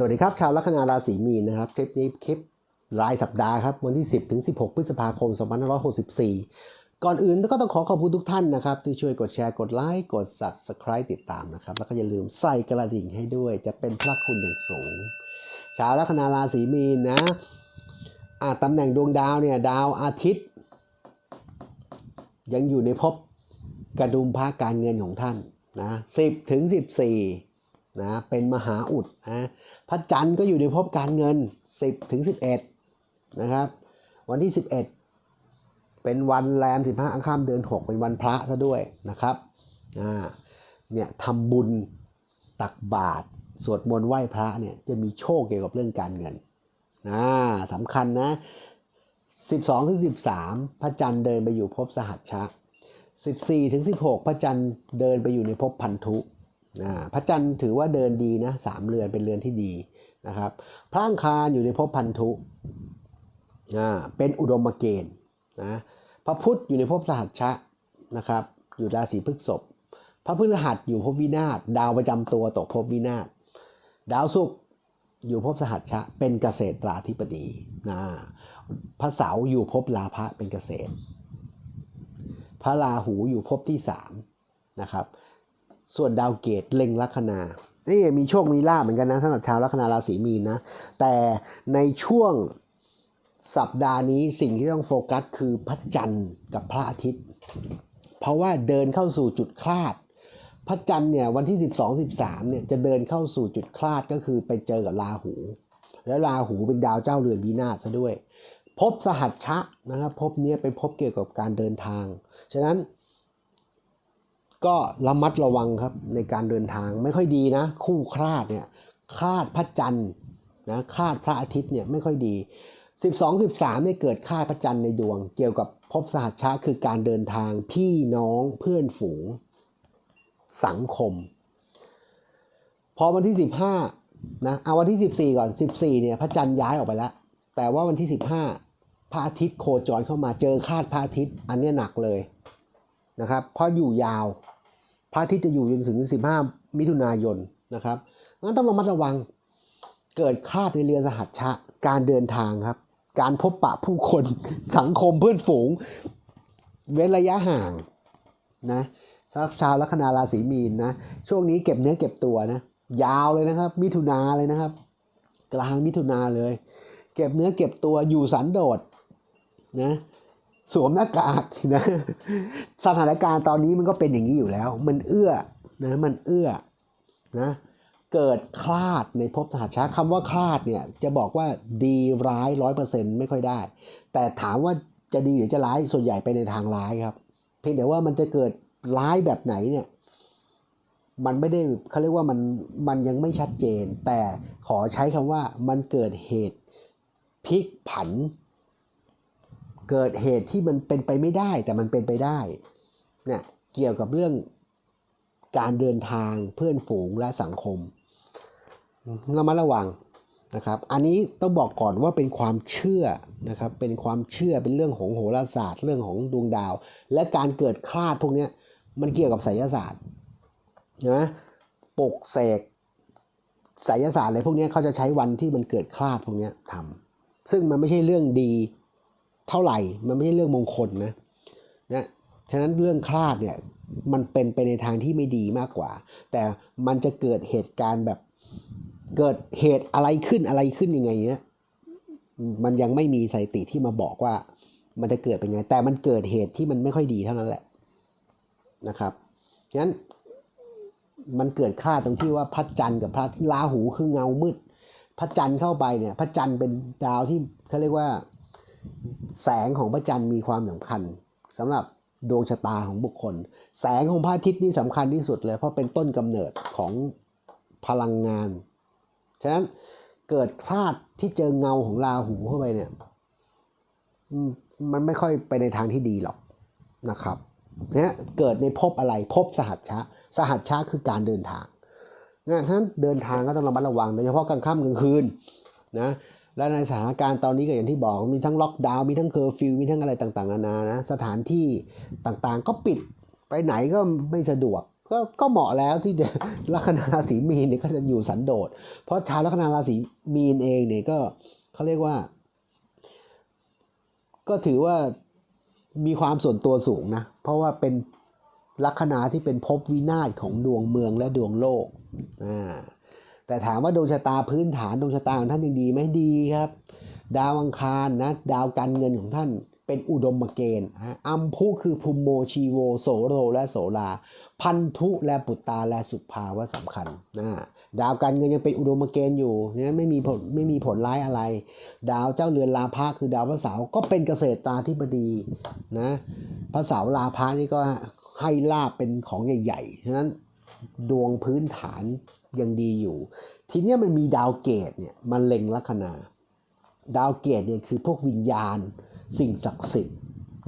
สวัสดีครับ ชาวลัคนาราศีมีนนะครับคลิปนี้คลิปรายสัปดาห์ครับวันที่ 10 ถึง 16 พฤษภาคม 2564 ก่อนอื่นก็ต้องขอขอบคุณทุกท่านนะครับ ที่ช่วยกดแชร์กดไลค์กด subscribe ติดตามนะครับ แล้วก็อย่าลืมใส่กระดิ่งให้ด้วย จะเป็นพระคุณอย่างสูง ชาวลัคนาราศีมีนนะอะตำแหน่งดวงดาวเนี่ยดาวอาทิตย์ ยังอยู่ในภพกระดุมพระการเงินของท่านนะ10ถึง14 นะเป็นมหาอุดนะพระจันทร์ก็อยู่ในภพการเงิน 10ถึง11นะครับวันที่ 11 เป็นวันแรม 15อังคารเดือน 6 เป็นวันพระซะด้วยนะครับอ่าเนี่ยทำบุญตักบาตรสวดมนต์ไหว้พระเนี่ยจะมีโชคเกี่ยวกับเรื่องการเงินอ่าสำคัญนะ 12ถึง13 พระจันทร์เดินไปอยู่ภพสหัชชะ 14ถึง16 พระจันทร์เดินไปอยู่ในภพพันธุ พระจันทร์ถือว่าเดินดีนะสามเรือนเป็นเรือนที่ดีนะครับพระอังคารอยู่ในภพพันธุเป็นอุดมเกณฑ์นะพระพุธอยู่ในภพสหัชชะนะครับอยู่ราศีพฤษภพระพฤหัสอยู่ภพวินาศดาวประจำตัวตกภพวินาศดาวศุกร์อยู่ภพสหัชชะเป็นเกษตราธิบดีนะพระเสาร์อยู่ภพลาภะเป็นเกษตร พระราหูอยู่ภพที่3นะครับ ส่วนดาวเกตเล็งลัคนานี่มีโชคมีลาภเหมือนกันนะสำหรับชาวลัคนาราศีมีนนะ แต่ในช่วงสัปดาห์นี้สิ่งที่ต้องโฟกัสคือพระจันทร์กับพระอาทิตย์ เพราะว่าเดินเข้าสู่จุดคลาด พระจันทร์เนี่ยวันที่ 12 13เนี่ยจะเดินเข้าสู่จุดคลาดก็คือไปเจอกับราหู แล้วราหูเป็นดาวเจ้าเรือนวินาศซะด้วย พบสหัชชะนะครับพบเนี้ยเป็นพบเกี่ยวกับการเดินทาง ฉะนั้น ก็ระมัดระวังครับในการเดินทางไม่ค่อยดีนะ คู่คลาดเนี่ยคาดพระจันทร์นะคาดพระอาทิตย์เนี่ยไม่ค่อยดี 12 13เนี่ยเกิดคาดพระจันทร์ในดวง เกี่ยวกับภพสหัชชะคือการเดินทางพี่น้องเพื่อนฝูง สังคม พอวันที่ 15นะเอาวันที่ 14 ก่อน 14เนี่ยพระจันทร์ย้ายออกไปแล้ว แต่ว่าวันที่ 15 พระอาทิตย์โคจรเข้ามาเจอคาดพระอาทิตย์ อันเนี้ยหนักเลยนะครับเพราะอยู่ยาว ระอาทิตย์จะอยู่จนถึง 15 มิถุนายนนะครับงั้นต้องระมัดระวังเกิดคลาดในเรือสหัชชะ การเดินทางครับ การพบปะผู้คนสังคมเพื่อนฝูง เว้นระยะห่างนะสำหรับชาวลัคนาราศีมีนนะช่วงนี้เก็บเนื้อเก็บตัวนะยาวเลยนะครับ มิถุนาเลยนะครับ กลางมิถุนาเลย เก็บเนื้อเก็บตัวอยู่สันโดษนะ สวมหน้ากากนะสถานการณ์ตอนนี้มันก็เป็นอย่างนี้อยู่แล้ว มันเอื้อนะมันเอื้อนะเกิดคลาดในภพสหัชชะคำว่าคลาดเนี่ยจะบอกว่าดีร้ายร้อยเปอร์เซ็นต์ไม่ค่อยได้ แต่ถามว่าจะดีหรือจะร้ายส่วนใหญ่ไปในทางร้ายครับ เพียงแต่ว่ามันจะเกิดร้ายแบบไหนเนี่ยมันไม่ได้เขาเรียกว่ามันมันยังไม่ชัดเจน แต่ขอใช้คำว่ามันเกิดเหตุพลิกผัน เกิดเหตุที่มันเป็นไปไม่ได้แต่มันเป็นไปได้เนี่ยเกี่ยวกับเรื่องการเดินทางเพื่อนฝูงและสังคมเรามาระวังนะครับ อันนี้ต้องบอกก่อนว่าเป็นความเชื่อนะครับ เป็นความเชื่อเป็นเรื่องของโหราศาสตร์ เรื่องของดวงดาว และการเกิดคลาดพวกนี้มันเกี่ยวกับไสยศาสตร์ใช่ไหมปกเสกไสยศาสตร์อะไรพวกนี้เขาจะใช้วันที่มันเกิดคลาดพวกนี้ทำซึ่งมันไม่ใช่เรื่องดี เท่าไหร่ มันไม่ใช่เรื่องมงคลนะนะฉะนั้นเรื่องคลาดเนี่ยมันเป็นไปในทางที่ไม่ดีมากกว่า แต่มันจะเกิดเหตุการณ์แบบเกิดเหตุอะไรขึ้นอะไรขึ้นยังไงเนี้ยมันยังไม่มีสถิติที่มาบอกว่า มันจะเกิดเป็นไง แต่มันเกิดเหตุที่มันไม่ค่อยดีเท่านั้นแหละนะครับฉะนั้นมันเกิดค่าตรงที่ว่าพระจันทร์กับพระราหูคือเงามืด พระจันทร์เข้าไปเนี่ย พระจันทร์เป็นดาวที่เขาเรียกว่า แสงของพระจันทร์มีความสำคัญสำหรับดวงชะตาของบุคคล แสงของพระอาทิตย์นี่สำคัญที่สุดเลย เพราะเป็นต้นกำเนิดของพลังงาน ฉะนั้นเกิดคลาดที่เจอเงาของราหูเข้าไปเนี่ยมันไม่ค่อยไปในทางที่ดีหรอกนะครับเนี่ยเกิดในภพอะไรภพสหัชชะ สหัชชะคือการเดินทางฉะนั้นเดินทางก็ต้องระมัดระวังโดยเฉพาะกลางค่ำกลางคืนนะ และในสถานการณ์ตอนนี้ก็อย่างที่บอกมีทั้งล็อกดาวน์มีทั้งเคอร์ฟิวมีทั้งอะไรต่างๆนานานะสถานที่ต่างๆ ก็ปิดไปไหนก็ไม่สะดวกก็ก็เหมาะแล้วที่จะลัคนาราศีมีนเนี่ยก็จะอยู่สันโดษ เพราะชาวลัคนาราศีมีนเองเนี่ยก็เขาเรียกว่า ก็ถือว่ามีความส่วนตัวสูงนะ เพราะว่าเป็นลัคนาที่เป็นภพวินาศของดวงเมืองและดวงโลกอ่า แต่ถามว่าดวงชะตาพื้นฐานดวงชะตาของท่านยังดีไหมดีครับ ดาวอังคารนะดาวการเงินของท่านเป็นอุดมเกณฑ์อัมพุคือภูมโมชีโวโสโรและโสลา พันธุและปุตตาและสุภาวะสำคัญนะดาวการเงินยังเป็นอุดมเกณฑ์อยู่นั้นไม่มีผลไม่มีผลร้ายอะไร ดาวเจ้าเรือนลาภะคือดาวพระเสาร์ก็เป็นเกษตรตาธิบดีนะพระเสาร์ลาภะนี่ก็ให้ลาบเป็นของใหญ่ๆฉะนั้นดวงพื้นฐาน ยังดีอยู่ ทีนี้มันมีดาวเกตเนี่ยมันเล็งลัคนา ดาวเกตเนี่ยคือพวกวิญญาณสิ่งศักดิ์สิทธิ์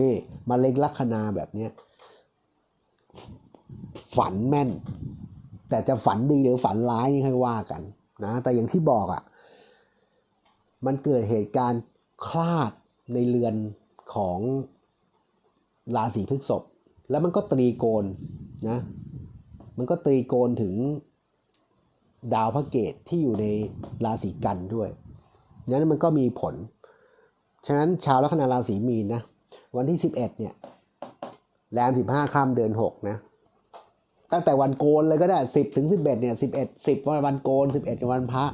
นี่มาเล็งลัคนาแบบเนี้ยฝันแม่น แต่จะฝันดีหรือฝันร้ายนี่ค่อยว่ากันนะแต่อย่างที่บอกอะ่ะมันเกิดเหตุการณ์คลาดในเรือนของราศีพฤษภแล้วมันก็ตรีโกณนะมันก็ตรีโกณถึง ดาวพระเกตที่อยู่ในราศีกันด้วยนั้นมันก็มีผล ฉะนั้นชาวลัคนาราศีมีนนะ วันที่ 11 เนี่ยแรม 15ค่ำเดือน 6 นะ ตั้งแต่วันโกนเลยก็ได้ 10 ถึง 11 เนี่ย 11 10 วันวันโกน 11 วันพระ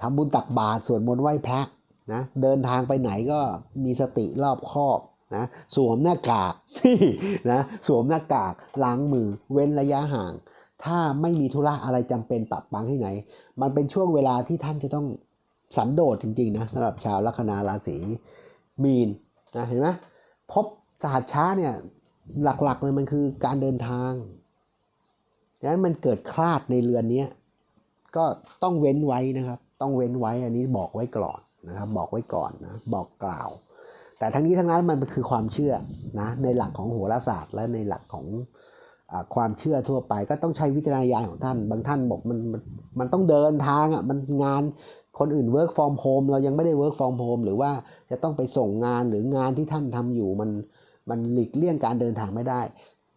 ทำบุญตักบาตรสวดมนต์ไหว้พระนะ เดินทางไปไหนก็มีสติรอบคอบนะสวมหน้ากากนะสวมหน้ากากล้างมือเว้นระยะห่าง ถ้าไม่มีธุระอะไรจำเป็นปรับปังที่ไหน มันเป็นช่วงเวลาที่ท่านจะต้องสันโดษจริงๆนะสำหรับชาวลัคนาราศีมีนนะเห็นไหมพบสหัสช้าเนี่ยหลักๆเลยมันคือการเดินทางดังนั้นมันเกิดคลาดในเรือนนี้ก็ต้องเว้นไว้นะครับ ต้องเว้นไว้อันนี้บอกไว้ก่อนนะครับ บอกไว้ก่อนนะบอกกล่าว แต่ทั้งนี้ทั้งนั้นมันคือความเชื่อนะในหลักของโหราศาสตร์และในหลักของ ความเชื่อทั่วไปก็ต้องใช้วิจารณญาณของท่าน บางท่านบอกมันมันมันต้องเดินทางอะมันงานคนอื่น work from home เรายังไม่ได้ work from home หรือว่าจะต้องไปส่งงานหรืองานที่ท่านทำอยู่มันมันหลีกเลี่ยงการเดินทางไม่ได้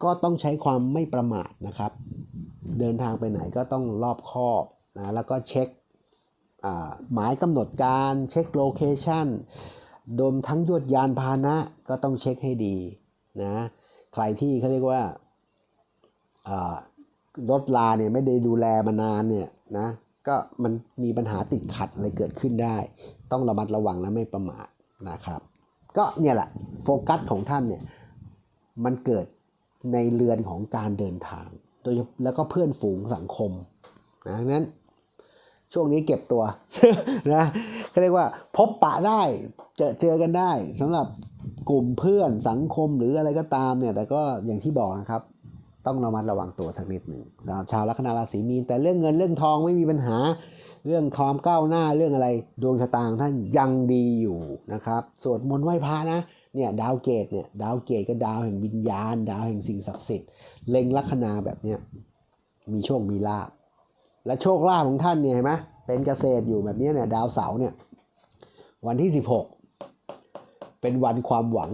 ก็ต้องใช้ความไม่ประมาทนะครับ เดินทางไปไหนก็ต้องรอบคอบนะแล้วก็เช็คหมายกำหนดการเช็คโลเคชันรวมทั้งยวดยานพาหนะก็ต้องเช็คให้ดีนะใครที่เขาเรียกว่า รถลาเนี่ยไม่ได้ดูแลมานานเนี่ยนะก็มันมีปัญหาติดขัดอะไรเกิดขึ้นได้ ต้องระมัดระวังและไม่ประมาทนะครับ ก็เนี่ยแหละโฟกัสของท่านเนี่ยมันเกิดในเรือนของการเดินทาง โดยแล้วก็เพื่อนฝูงสังคมนะงั้นช่วงนี้เก็บตัวนะก็เรียกว่าพบปะได้เจอเจอกันได้สำหรับกลุ่มเพื่อนสังคมหรืออะไรก็ตามเนี่ยแต่ก็อย่างที่บอกนะครับ ต้องระมัดระวังตัวสักนิดหนึ่งสำหรับชาวลัคนาราศีมีน แต่เรื่องเงินเรื่องทองไม่มีปัญหา เรื่องความก้าวหน้าเรื่องอะไรดวงชะตาของท่านยังดีอยู่นะครับสวดมนต์ไหว้พระนะเนี่ยดาวเกตเนี่ยดาวเกตก็ดาวแห่งวิญญาณ ดาวแห่งสิ่งศักดิ์สิทธิ์เล็งลัคนาแบบเนี้ยมีโชคมีลาภและโชคลาภของท่านเนี่ยเห็นไหมเป็นเกษตรอยู่แบบนี้เนี่ยดาวเสาเนี่ยวันที่ 16 เป็นวันความหวัง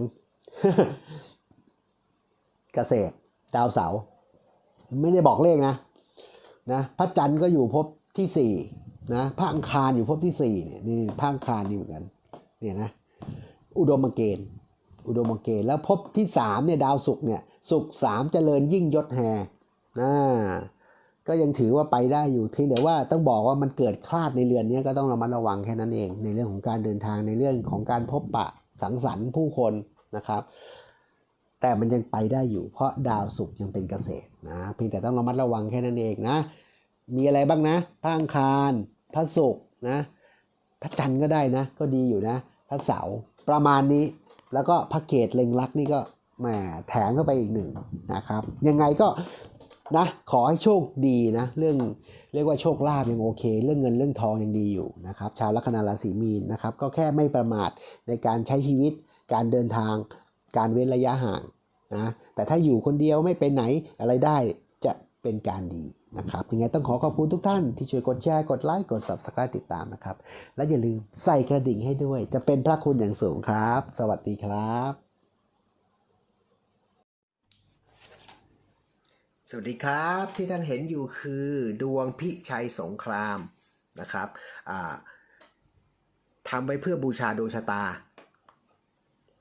เกษตรดาวเสาร์ ไม่ได้บอกเลขนะนะพระจันทร์ก็อยู่ภพที่สี่นะพระอังคารอยู่ภพที่สี่เนี่ยนี่พระอังคารนี่เหมือนกันเนี่ยนะอุดมเกณฑ์อุดมเกณฑ์แล้วภพที่สามเนี่ยดาวศุกร์เนี่ยศุกร์สามเจริญยิ่งยศแห่นะก็ยังถือว่าไปได้อยู่เพียงแต่ว่าต้องบอกว่ามันเกิดคลาดในเรือนนี้ก็ต้องระมัดระวังแค่นั้นเอง ในเรื่องของการเดินทางในเรื่องของการพบปะสังสรรค์ผู้คนนะครับ แต่มันยังไปได้อยู่ เพราะดาวศุกร์ยังเป็นเกษตรนะเพียงแต่ต้องระมัดระวังแค่นั้นเองนะ มีอะไรบ้างนะพระอังคารพระศุกร์นะพระจันทร์ก็ได้นะ ก็ดีอยู่นะ พระเสาร์ประมาณนี้แล้วก็พระเกตเล็งลักนี่ก็แหมแถมเข้าไปอีกหนึ่งนะครับ ยังไงก็นะขอให้โชคดีนะเรื่องเรียกว่าโชคลาภยังโอเค เรื่องเงินเรื่องทองยังดีอยู่นะครับ ชาวลัคนาราศีมีนนะครับ ก็แค่ไม่ประมาทในการใช้ชีวิตการเดินทาง การเว้นระยะห่างนะแต่ถ้าอยู่คนเดียวไม่ไปไหนอะไรได้จะเป็นการดีนะครับยังไงต้องขอขอบคุณทุกท่านที่ช่วยกดแชร์ กดไลค์ กด subscribe ติดตามนะครับ และอย่าลืมใส่กระดิ่งให้ด้วย จะเป็นพระคุณอย่างสูงครับ สวัสดีครับ สวัสดีครับที่ท่านเห็นอยู่คือดวงพิชัยสงครามนะครับทำไว้เพื่อบูชาดวงชะตา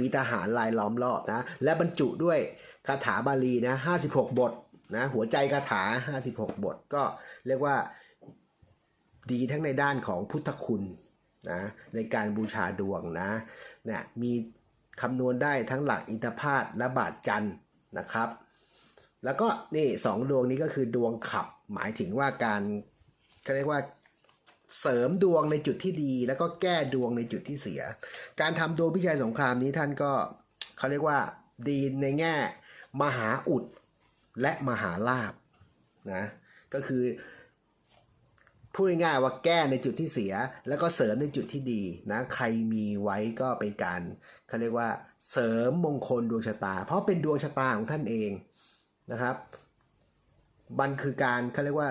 มีทหารลายล้อมรอบนะ และบรรจุด้วยคาถาบาลีนะ56 บทนะหัวใจคาถา 56 บท ก็เรียกว่าดีทั้งในด้านของพุทธคุณนะในการบูชาดวงนะเนี่ยมีคำนวณได้ทั้งหลักอินทพาตและบาทจันนะครับ แล้วก็นี่สองดวงนี้ก็คือดวงขับหมายถึงว่าการเขาเรียกว่า เสริมดวงในจุดที่ดี แล้วก็แก้ดวงในจุดที่เสีย การทำดวงพิชัยสงครามนี้ท่านก็เขาเรียกว่าดีในแง่ มหาอุดและมหาลาบนะก็คือพูดง่ายๆว่าแก้ในจุดที่เสีย แล้วก็เสริมในจุดที่ดีนะใครมีไว้ก็เป็นการเขาเรียกว่าเสริมมงคลดวงชะตา เพราะเป็นดวงชะตาของท่านเองนะครับมันคือการเขาเรียกว่า